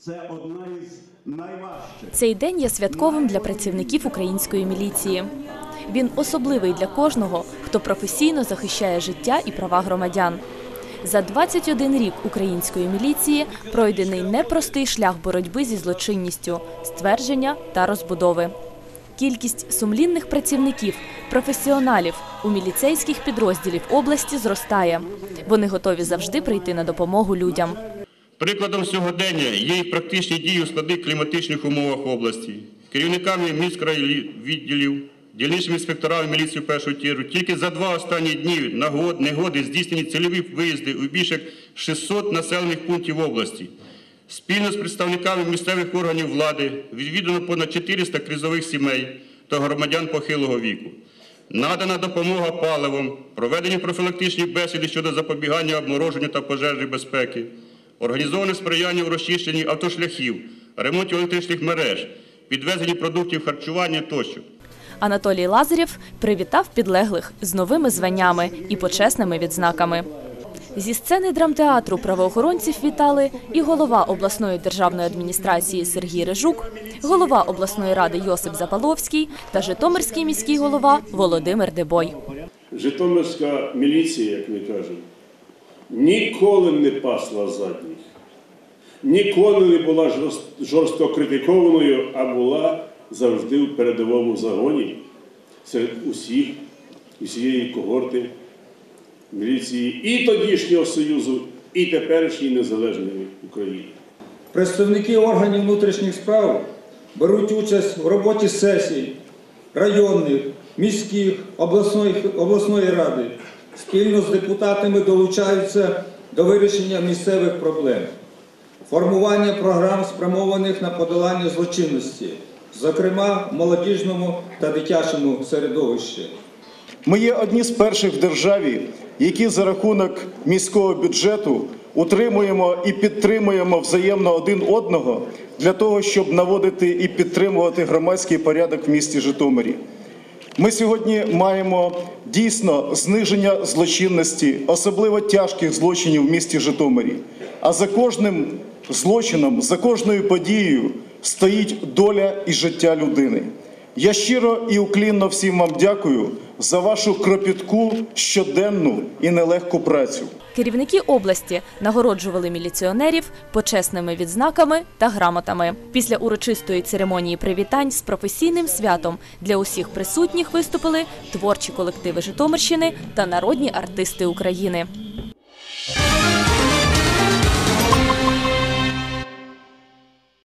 Це одна із найважчих. Цей день є святковим для працівників української міліції. Він особливий для кожного, хто професійно захищає життя і права громадян. За 21 рік української міліції пройдений непростий шлях боротьби зі злочинністю, ствердження та розбудови. Кількість сумлінних працівників, професіоналів у міліцейських підрозділів області зростає. Вони готові завжди прийти на допомогу людям. Прикладом сьогодення є і практичні дії у складних кліматичних умовах області. Керівниками міськрайвідділів, дільничними інспекторами міліції першого тіру тільки за два останні дні негоди здійснені цільові виїзди у більше 600 населених пунктів області. Спільно з представниками місцевих органів влади відвідано понад 400 кризових сімей та громадян похилого віку. Надана допомога паливом, проведені профілактичні бесіди щодо запобігання обмороженню та пожежної безпеки, організоване сприяння у розчищенні автошляхів, ремонті електричних мереж, підвезенні продуктів харчування тощо. Анатолій Лазарєв привітав підлеглих з новими званнями і почесними відзнаками. Зі сцени драмтеатру правоохоронців вітали і голова обласної державної адміністрації Сергій Режук, голова обласної ради Йосип Запаловський та Житомирський міський голова Володимир Дебой. Житомирська міліція, як ми кажемо, ніколи не пасла задніх, ніколи не була жорст- жорстко критикованою, а була завжди в передовому загоні серед усіх, усієї когорти міліції і тодішнього Союзу, і теперішньої незалежної України. Представники органів внутрішніх справ беруть участь в роботі сесій районних, міських, обласної, обласної ради. Спільно з депутатами долучаються до вирішення місцевих проблем, формування програм, спрямованих на подолання злочинності, зокрема в молодіжному та дитячому середовищі. Ми є одні з перших в державі, які за рахунок міського бюджету утримуємо і підтримуємо взаємно один одного для того, щоб наводити і підтримувати громадський порядок в місті Житомирі. Ми сьогодні маємо дійсно зниження злочинності, особливо тяжких злочинів в місті Житомирі. А за кожним злочином, за кожною подією стоїть доля і життя людини. Я щиро і уклінно всім вам дякую за вашу кропітку, щоденну і нелегку працю. Керівники області нагороджували міліціонерів почесними відзнаками та грамотами. Після урочистої церемонії привітань з професійним святом для усіх присутніх виступили творчі колективи Житомирщини та народні артисти України.